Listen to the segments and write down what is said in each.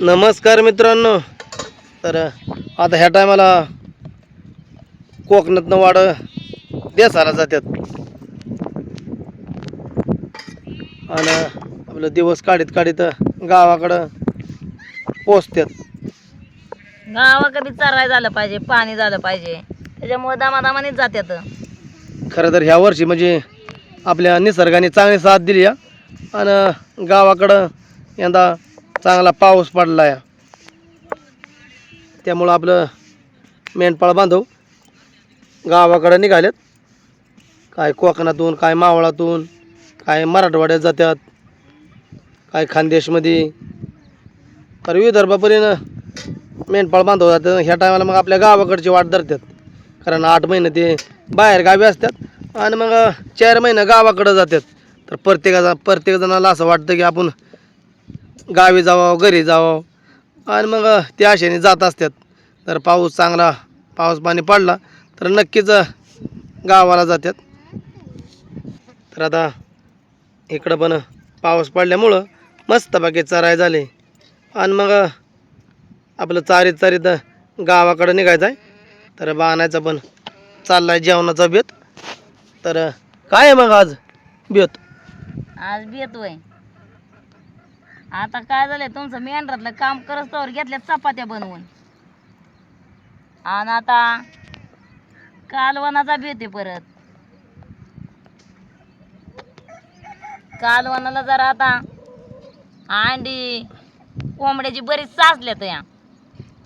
नमस्कार मित्रांनो. तर आता ह्या टायमाला कोकणातनं वाड देसाला जातात आणि आपलं दिवस काढीत काढीत गावाकडं पोचतात गावाकडे चराय झालं पाहिजे पाणी झालं पाहिजे. त्याच्यामुळे दामादामानेच जात्यात. खरं तर ह्या वर्षी म्हणजे आपल्या निसर्गाने चांगली साथ दिली आणि गावाकडं यंदा चांगला पाऊस पडला या त्यामुळं आपलं मेंढपाळ बांधव गावाकडं निघालेत. काय कोकणातून काय मावळातून काय मराठवाड्यात जातात काय खानदेशमध्ये. तर विदर्भापर्यंत मेंढपाळ बांधव जातात. ह्या टायमाला मग आपल्या गावाकडची वाट धरतात कारण आठ महिने ते बाहेर गावी असतात आणि मग चार महिने गावाकडं जातात. तर प्रत्येकाचा प्रत्येकजणाला असं वाटतं की आपण गावी जावं घरी जावं. आणि मग त्या आशेने जात असतात तर पाऊस चांगला पाऊस पाणी पडला तर नक्कीच गावाला जातात तर आता इकडं पण पाऊस पडल्यामुळं मस्त बाकी चराय झाले. आणि मग आपलं चारीत चारीत गावाकडं निघायचं आहे तर बाणायचं पण चालला आहे जेवणाचा बेत. तर काय आहे मग आज बेत? आज बी येतोय आता काय झालंय तुमचं मेंढरातलं काम करत तर घेतल्या चपात्या बनवून. आणि आता कालवनाचा बी आहे परत. कालवनाला जरा आता अंडी कोंबड्याची बरीच साचल्यात या.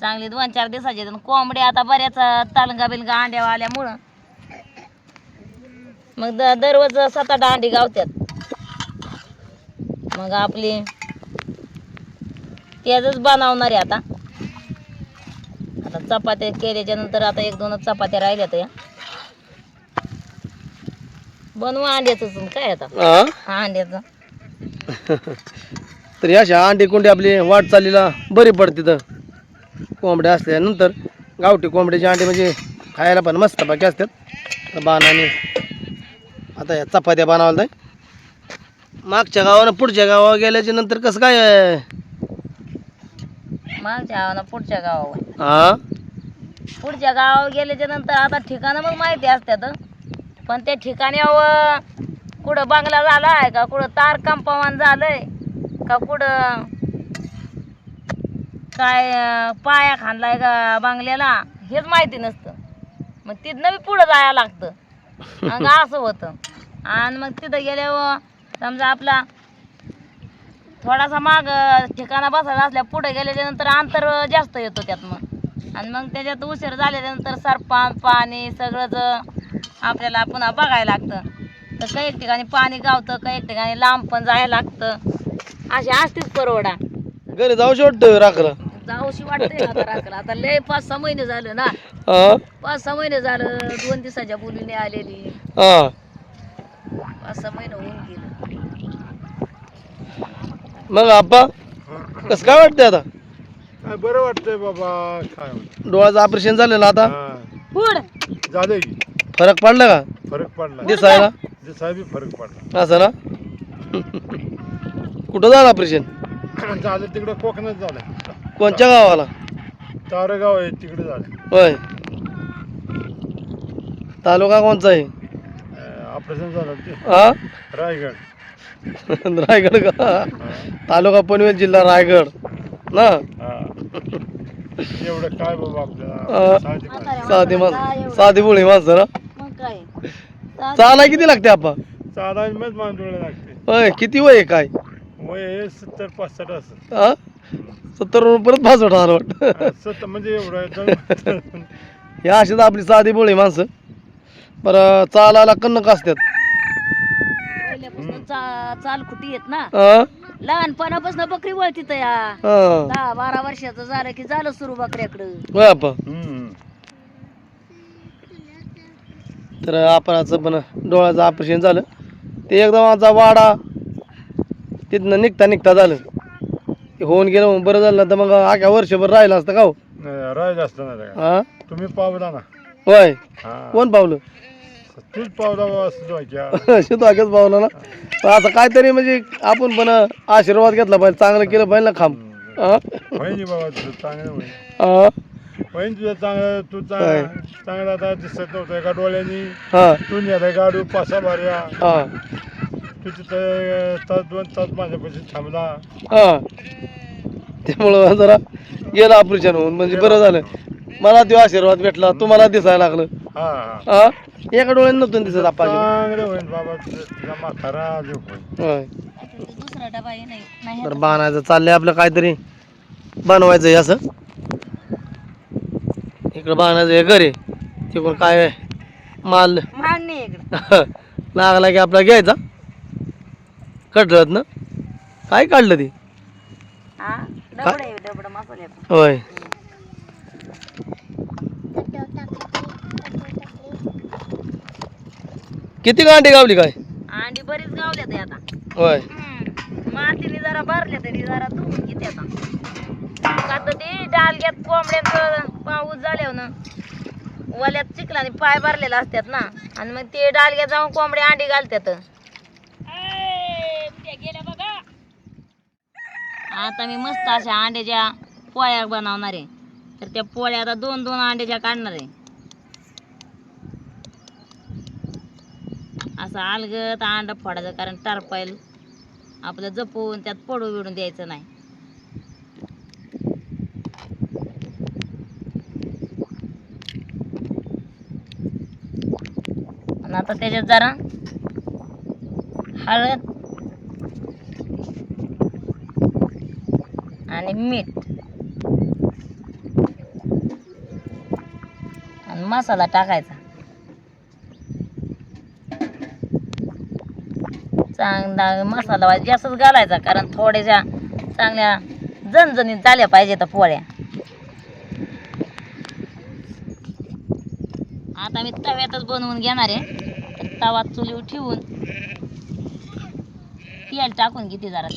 चांगली दोन चार दिवसाची कोंबड्या आता बऱ्याच तालंगा बिलगा अंड्या आल्यामुळं मग द दररोज सात आठ अंडी गावतात मग आपली त्याच बनवणार आहे आता. आता चपात्या केल्याच्यानंतर आता एक दोन चपात्या राहिल्यात या. बनवू अंड्याचं काय आता? अंड्याचं. तर अशा अंडी कोंडी आपली वाट चालीला बरी पडते तर. कोंबड्या असल्यानंतर गावठी कोंबड्याची अंडी म्हणजे खायला पण मस्त बाकी असतात. तर बाणाने आता या चपात्या बनवायला मागच्या गावानं पुढच्या गावावर गेल्याच्यानंतर कसं काय? मागच्या गावाला पुढच्या गावावर. हा? पुढच्या गावावर गेल्याच्यानंतर आता ठिकाणं मग माहिती असतात पण त्या ठिकाणावर कुठं बंगला झालाय का कुठं तार कंपाऊंड झालंय का कुठं काय अं, पाया खाणलाय का बंगल्याला हेच माहिती नसतं. मग तिथनं बी पुढं जायला लागतं. मग असं होतं. आणि मग तिथं गेल्यावर समजा आपला थोडासा माग ठिकाणा बसायला असल्या पुढे गेल्याच्यानंतर अंतर जास्त येतो त्यात मग आणि मग त्याच्यात उशीर झाल्यानंतर सरपण पाणी सगळंच आपल्याला पुन्हा बघायला लागतं. तर काही ठिकाणी पाणी गावतं काही ठिकाणी लांब पण जायला लागतं. अशी असतीच परवडा. घरी जाऊ वाटतं राखला जाऊशी वाटतंय आता राखलं. आता लय पाच सहा महिने झालं ना. पाच सहा महिने झालं दोन दिवसाच्या मुलीने आलेली. पाच सहा महिने होऊन गेलं मग आप्पा कसं काय वाटतंय आता? काय बरं वाटतंय बाबा काय डोळ्याचं ऑपरेशन झालं ना आता पुढ. झालंय की. फरक पडला का? फरक पडला. दिसायला? दिसाय बी फरक पडला. असं ना? कुठं झालं ऑपरेशन झालं तिकडं कोकणात झालं. कोणत्या गावाला? तारगाव आहे तिकडे झालं. होय. तालुका कोणचा आहे? ऑपरेशन झालं ते हा रायगड. रायगड का? तालुका पनवेल जिल्हा रायगड. ना? हा एवढं काय बाबा. आपल्याला? साधी माणसं. साधी माणसं. साधी बुळी माणसं ना? मग काय? चाला किती लागते मग मांडोळ्या लागते. होय किती वय आहे काय? वय हे सत्तर पासष्ट असं. हा सत्तर वरून परत पासष्ट आलं वाटतं. सत्तर म्हणजे एवढं जण- हे अशीच आपली साधी बोळी माणसं. बरं चालायला कन्नक असतात. पहिल्यापासून चा चाल खुटी येत ना? लहानपणापासून बकरी वळती या. हा. दहा बारा वर्षाचं झालं की झालं सुरू बकऱ्याकडं. हम्म. तर अपराचं पण डोळ्याचं ऑपरेशन झालं. ते एकदम आमचा वाडा तिथनं निघता निघता झालं. ते होऊन गेलं म्हणून बरं झालं तर मग आख्या वर्षभर राहिलं असतं का हो? नाही, राहिलं असतं ना. हा तुम्ही पावला ना. होय. हा. कोण पावलं? तूच पावला पावलं ना. पण असं काहीतरी म्हणजे आपण पण आशीर्वाद घेतला पाहिजे. चांगलं केलं पाहिजे ना खांब. हा? बाबा तुझं चांगलं हा? तुझं चांगलं तू चांगला आता दिसत नव्हतं एका डोळ्यांनी. हा. तू गाडू पासा भाऱ्या हा. तू तिथं तास दोन तास माझ्यापाशी थांबला. हा. त्यामुळं जरा गेलं ऑपरेशन होऊन. म्हणजे बरं झालं. मला तो आशीर्वाद भेटला. तुम्हाला दिसायला लागलं. हा. हा? हा एका डोळ्यानं नव्हतं दिसत चांगलं होईन बाबा तुझं म्हातारा होय. दुसरा डबा नाही नाही तर बाणायचं चाललंय आपलं काहीतरी. बनवायचं आहे असं. इकडं बाणायचं हे घर. आहे तिकडून काय माल. मांडणी इकडे. लागला की आपला घ्यायचा. कटरत ना? काय काढलं ते? हा आहे होय. किती गांडी गावली काय? अंडी बरीच गावल्या ते आता. होय. मातीने जरा भरले तरी जरा धुवून घेते आता. का तर ते डालग्यात कोंबड्याचं पाऊस झाल्यावर ना वल्यात चिखलाने पाय भरलेले असतात ना. आणि मग ते डालग्यात जाऊन कोंबड्या अंडी घालतात आता मी मस्त अशा अंड्याच्या पोळ्या बनवणार आहे. तर त्या पोळ्या आता दोन दोन अंड्याच्या काढणार आहे. असं अलगत अंडा फोडायचं कारण टरपाईल आपलं जपून त्यात पडू बिडून द्यायचं नाही. आणि आता त्याच्यात जरा हळद आणि मीठ आणि मसाला टाकायचा. चांगला मसाला जास्तच घालायचा कारण थोड्याशा चांगल्या जणजणीत झाल्या पाहिजे तर पोळ्या. आता मी तव्यातच बनवून घेणार आहे. तवा चुलीवर ठेवून तेल टाकून घेते जरा.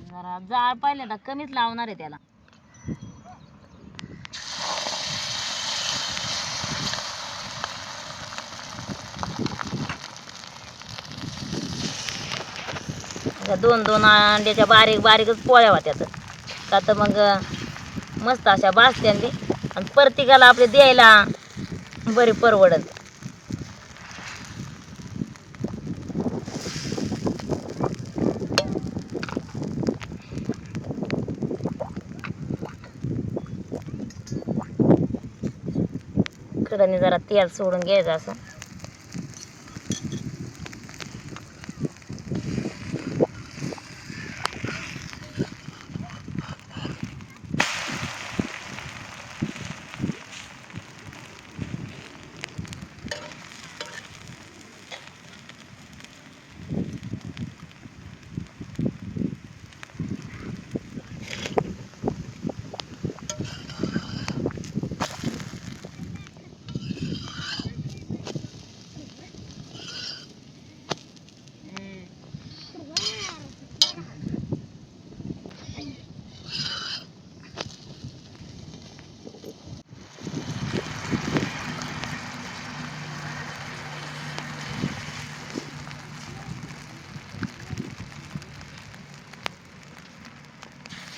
जरा जाळ पहिल्यांदा कमीच लावणार आहे त्याला. अशा दोन दोन अंड्याच्या बारीक बारीकच पोळ्या होत्यात का तर मग मस्त अशा भाजत्या आणि प्रत्येकाला आपले द्यायला बरी परवडत कडाने जरा तेल सोडून घ्यायचं असं.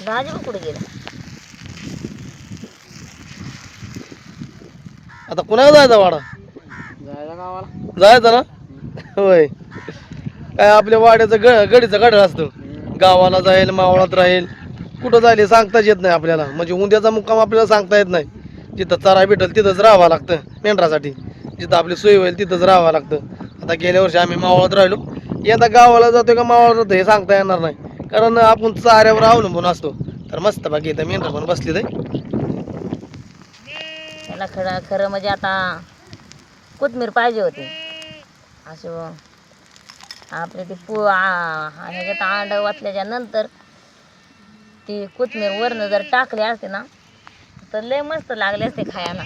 राजू कुठे गेला? आता कुणाला जायचा वाडा? जायला गावाला. जायचं ना? होय. काय आपल्या वाड्याचं ग गडीचं गड असतं. गावाला जाईल मावळात राहील. कुठं जाईल हे सांगताच येत नाही आपल्याला. म्हणजे उद्याचा मुक्काम आपल्याला सांगता येत नाही. जिथं चरा भेटेल तिथंच राहावं लागतं मेंढरासाठी. जिथं आपली सोय होईल तिथंच राहावं लागतं. आता गेल्या वर्षी आम्ही मावळात राहिलो. यंदा गावाला जातो का मावळात जातो हे सांगता येणार नाही. कारण आपण चाऱ्यावर अवलंबून असतो. तर मस्त बाकी इथं मेंढर पण बसली ते त्याला खरं खरं म्हणजे आता कोथमीर पाहिजे होती. असं आपले ते पु आ- ह्याच्यात अंड वाचल्याच्या नंतर ती कोथमीर वरनं जर टाकली असते ना तर लय मस्त लागले असते खायला.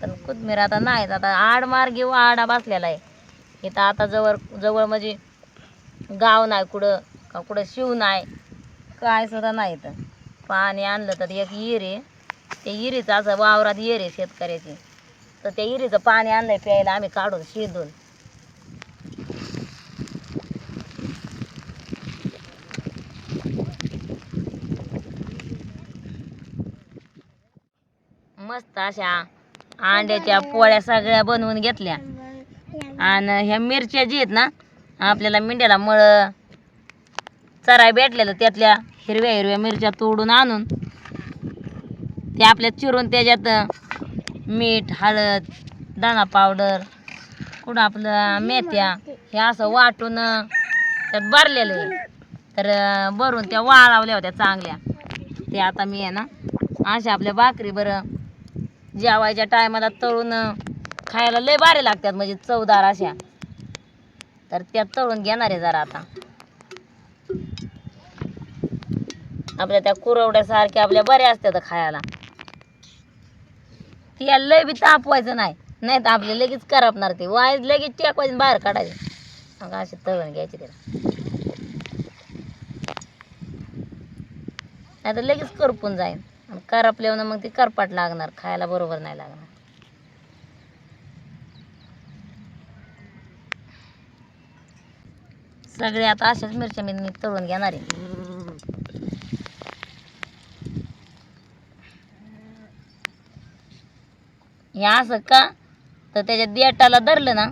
पण कोथमीर आता नाहीत आता आड मार्गी आडा बसलेला आहे. इथं आता जवळ जवळ म्हणजे गाव नाही कुठं. का कुठं शिव नाही? काय सुद्धा नाही तर पाणी आणलं तर एक इरे. ते इरीचं असं वावरात इरे शेतकऱ्याची. तर त्या इरीचं पाणी आणलं प्यायला आम्ही काढून शिजून. मस्त अशा अंड्याच्या पोळ्या सगळ्या बनवून घेतल्या. आणि ह्या मिरच्या जी आहेत ना आपल्याला मेंढ्याला मळ चराय भेटलेलं त्यातल्या हिरव्या हिरव्या मिरच्या तोडून आणून ते आपल्या चिरून त्याच्यात मीठ हळद दाणा पावडर कुठं आपलं मेथ्या हे असं वाटून त्यात भरलेलं आहे. तर भरून त्या वाळवल्या होत्या चांगल्या. ते आता मी आहे ना अशा आपल्या भाकरी बरं जेवायच्या टायमाला तळून खायला लय भारी लागतात. म्हणजे चवदार अशा. तर त्या तळून घेणार आहे जरा आता. आपल्या त्या कुरवड्यासारख्या आपल्या बऱ्या असतात खायला. ती लय बी तापवायचं नाही. नाही तर आपले लगेच करपणार ते. वाय लगेच टेकवायचं बाहेर काढायचे. मग असे तळून घ्यायचे त्याला नाही तर लगेच करपून जाईल आणि करपल्यावर मग ते करपाट लागणार. खायला बरोबर नाही लागणार. सगळे आता अशाच मिरच्या मी तळून घेणार आहे. हे असं का? तर त्याच्या देटाला धरलं ना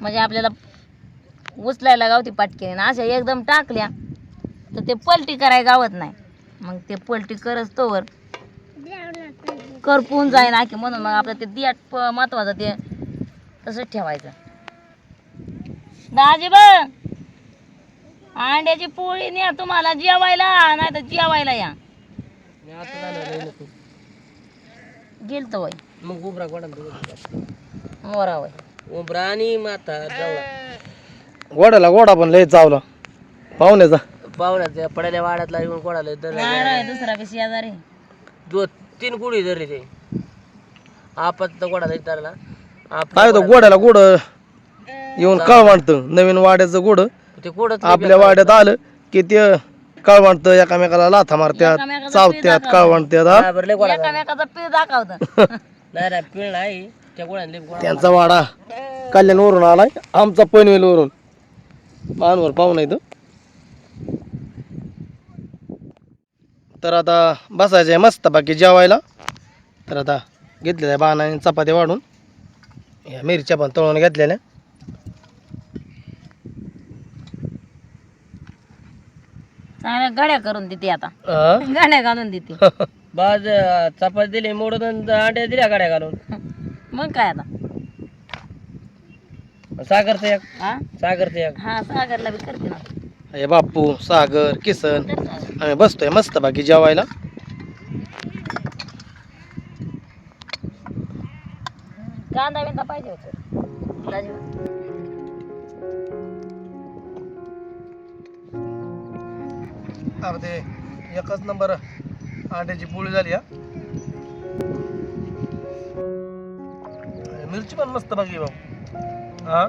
म्हणजे आपल्याला उचलायला गावती पाटकीने अशा एकदम टाकल्या तर ते पलटी करायला गावत नाही. मग ते पलटी करत तोवर करपून जाईन आखी म्हणून मग आपलं ते दियाट महत्वाचं ते तसंच ठेवायचं. दाजी बघ अंड्याची पोळी न्या तुम्हाला जेवायला नाही तर जेवायला या. गेलतो वय मग उभरा गोडा मोरा वय उभरा आणि माता गोड्याला गोडा पण लय चावला. पाहुण्याचा पाहुण्याचा पडायला वाड्यातला येऊन गोडाला नाही नाही दुसरा कशी शेजारी. दो तीन गुढी धरली ते. आपत गोडा धरला. काय होतं गोड्याला गोड येऊन कळवाणत नवीन वाड्याचं गोड. ते गोड आपल्या वाड्यात आलं की ते कळवाणत एकामेकाला लाथा मारत्यात चावत्यात कळवाणत्यात हा. एकामेकाचा त्यांचा वाडा. कल्याणवरून आलाय. आमचा पनवेलवरून. पानवर पाहुणा इथं तर. आता बसायचं आहे मस्त बाकी जेवायला. तर आता घेतलेल्या आहे बाणाने चपात्या वाढून. या मिरच्या पण तळून घेतलेल्या. चांगल्या गड्या करून देते आता. हा? गाड्या घालून देते. बाज चपाती दिली मोडून अंड्या दिल्या गाड्या घालून. मग काय आता? सागरचं एक. हा सागरचं एक. हा सागरला बी करते ना. हे बाप्पू सागर किसन सागर. आम्ही बसतोय मस्त बाकी जेवायला. कांदा बिंदा पाहिजे होतं. राजू. ते एकच नंबर अंड्याची पोळी झाली हा. मिरची पण मस्त बाकी भाऊ. हा?